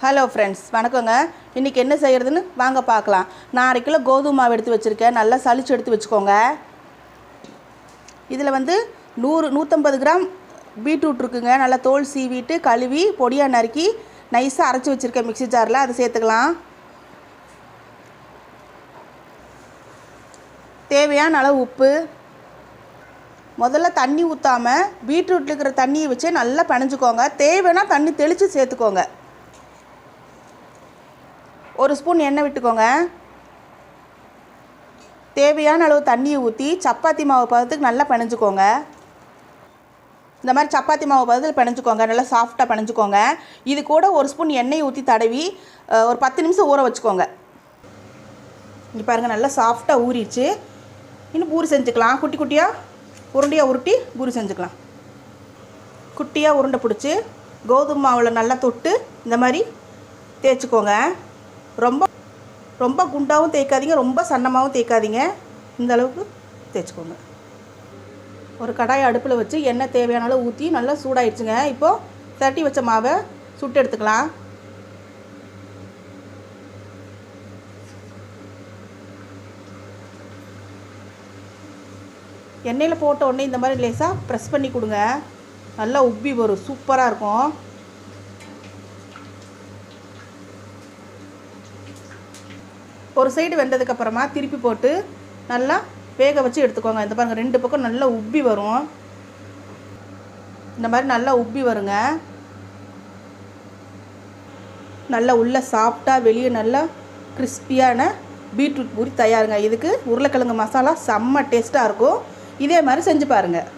Hello friends வணக்கங்க. இன்றைக்கி என்ன செய்கிறதுன்னு வாங்க பார்க்கலாம். நான் அரை கிலோ கோதுமை மாவு எடுத்து வச்சுருக்கேன். நல்லா சளிச்சு எடுத்து வச்சுக்கோங்க. இதில் வந்து நூறு நூற்றம்பது கிராம் பீட்ரூட் இருக்குங்க. நல்லா தோல் சீவிட்டு கழுவி பொடியாக நறுக்கி நைஸாக அரைச்சி வச்சுருக்கேன் மிக்ஸி ஜாரில் அதை சேர்த்துக்கலாம். தேவையான அளவு உப்பு. முதல்ல தண்ணி ஊற்றாமல் பீட்ரூட்டில் இருக்கிற தண்ணியை வச்சு நல்லா பிணைஞ்சுக்கோங்க. தேவைன்னா தண்ணி தெளித்து சேர்த்துக்கோங்க. ஒரு ஸ்பூன் எண்ணெய் விட்டுக்கோங்க. தேவையான அளவு தண்ணியை ஊற்றி சப்பாத்தி மாவு பதத்துக்கு நல்லா பிணைஞ்சுக்கோங்க. இந்த மாதிரி சப்பாத்தி மாவு பதத்தில் பிணைஞ்சுக்கோங்க. நல்லா சாஃப்டாக பிணைஞ்சுக்கோங்க. இது கூட ஒரு ஸ்பூன் எண்ணெய் ஊற்றி தடவி ஒரு பத்து நிமிஷம் ஊற வச்சுக்கோங்க. இங்கே பாருங்கள் நல்லா சாஃப்டாக ஊறிடுச்சு. இன்னும் பூரி செஞ்சுக்கலாம். குட்டி குட்டியாக உருண்டையாக உருட்டி பூரி செஞ்சுக்கலாம். குட்டியாக உருண்டை பிடிச்சி கோதுமை மாவில் நல்லா தொட்டு இந்த மாதிரி தேய்ச்சிக்கோங்க. ரொம்ப ரொம்ப குண்டாகவும் தேய்க்காதீங்க ரொம்ப சன்னமாகவும் தேய்க்காதீங்க. இந்த அளவுக்கு தேய்ச்சிக்கோங்க. ஒரு கடாய் அடுப்பில் வச்சு எண்ணெய் தேவையான அளவு ஊற்றி நல்லா சூடாயிடுச்சுங்க. இப்போது தட்டி வச்ச மாவை சுட்டு எடுத்துக்கலாம். எண்ணெயில் போட்ட உடனே இந்த மாதிரி லேசாக ப்ரெஸ் பண்ணி கொடுங்க. நல்லா உப்பி வரும். சூப்பராக இருக்கும். ஒரு சைடு வெந்ததுக்கப்புறமா திருப்பி போட்டு நல்லா வேக வச்சு எடுத்துக்கோங்க. இந்த பாருங்கள் ரெண்டு பக்கம் நல்லா உப்பி வரும். இந்த மாதிரி நல்லா உப்பி வருங்க. நல்லா உள்ளே சாஃப்டாக வெளியே நல்லா கிறிஸ்பியான பீட்ரூட் பூரி தயாருங்க. இதுக்கு உருளைக்கிழங்கு மசாலா செம்ம டேஸ்ட்டாக இருக்கும். இதே மாதிரி செஞ்சு பாருங்கள்